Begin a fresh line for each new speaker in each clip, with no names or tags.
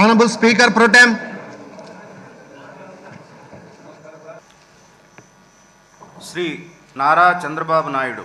Honourable speaker pro tem
Shri Nara Chandrababu Naidu.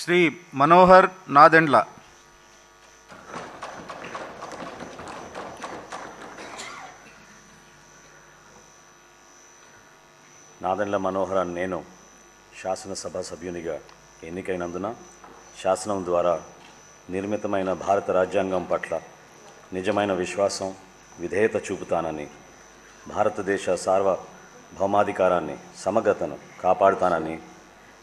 Shri Manohar Nadendla.
Nadendla Manohar అని నేను శాసనసభ సభ్యునిగా ఎన్నికైనందున శాసనం ద్వారా నిర్మితమైన భారత రాజ్యాంగం పట్ల నిజమైన విశ్వాసం విధేయత చూపుతానని భారతదేశ సార్వభౌమాధికారాన్ని సమగ్రతను కాపాడుతానని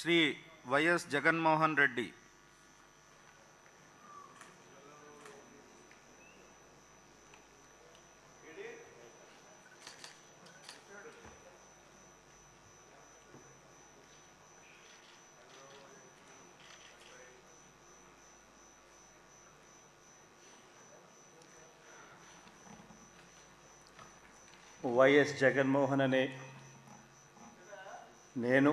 శ్రీ వైఎస్ జగన్మోహన్ రెడ్డి.
వైఎస్ జగన్మోహన్ అనే నేను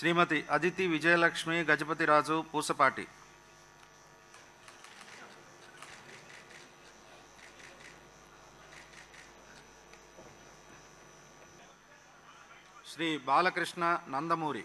శ్రీమతి అదితి విజయలక్ష్మి గజపతిరాజు పూసపాటి. శ్రీ బాలకృష్ణ నందమూరి.